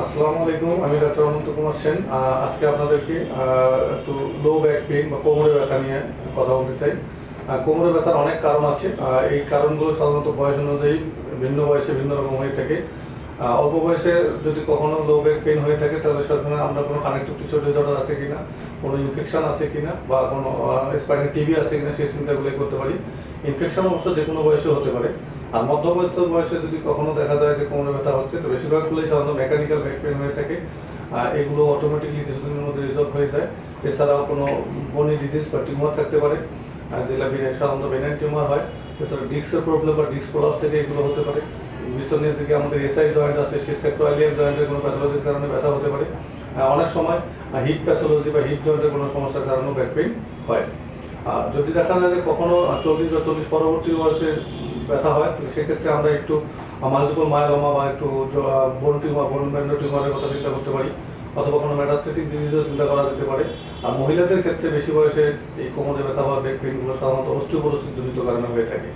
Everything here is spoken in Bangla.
আসসালামু আলাইকুম আমি ডাক্তার অনন্ত কুমার সেন। আজকে আপনাদেরকে একটু লো ব্যাক পেইন বা কোমরের ব্যথা নিয়ে কথা বলতে চাই। আহ, কোমরের ব্যথার অনেক কারণ আছে। এই কারণগুলো সাধারণত বয়স অনুযায়ী ভিন্ন বয়সে ভিন্ন রকম হয়ে থাকে। অল্প বয়সে যদি কখনো লো ব্যাক পেইন হয়ে থাকে তাহলে সাধারণত আমরা কোনো কানেক্টিভ টিস্যু ডিসঅর্ডার আছে কিনা কোনো ইনফেকশন আছে কিনা বা কোনো স্পাইনাল টিবি আছে কিনা সেই চিন্তাগুলো করতে পারি। ইনফেকশন অবশ্য যে কোনো বয়সে হতে পারে। আর মধ্যবয়স্ক বয়সে যদি কখনো দেখা যায় যে কোমরে তো বেশিরভাগগুলোই সাধারণত মেকানিক্যাল ব্যাক পেন হয়ে থাকে এগুলো অটোমেটিকলি কিছুদিনের মধ্যে রিজলভ হয়ে যায়। এছাড়াও কোনো বনি ডিজিজ বা টিউমার থাকতে পারে বেনে- সাধারণত বেনাইন টিউমার হয়। এছাড়া ডিস্কের প্রবলেম বা ডিস্ক প্রলাপস থেকে এগুলো হতে পারে। পিছনের দিকে আমাদের এসআই জয়েন্ট আছে, সেই সেক্টোয়ালিয়াম জয়েন্টের কোনো প্যাথোলজির কারণে ব্যথা হতে পারে। অনেক সময় হিপ প্যাথোলজি বা হিপ জয়েন্টের কোনো সমস্যার কারণেও ব্যাক পেইন হয়। আর যদি দেখা যায় যে কখনো চল্লিশ বা চল্লিশ পরবর্তী বয়সে ব্যথা হয়, তো সেক্ষেত্রে আমরা একটু মাল্টিপল মায়োলোমা বা একটু বোন টিউমার বোন ব্যান্ডো টিউমারের কথা চিন্তা করতে পারি, অথবা কোনো ম্যাটাস্টেটিক ডিজিজও চিন্তা করা যেতে পারে। আর মহিলাদের ক্ষেত্রে বেশি বয়সে এই কোমরে ব্যথা বা ব্যাক পেনগুলো সাধারণত অস্টিওপোরোসিস জনিত কারণে হয়ে থাকে।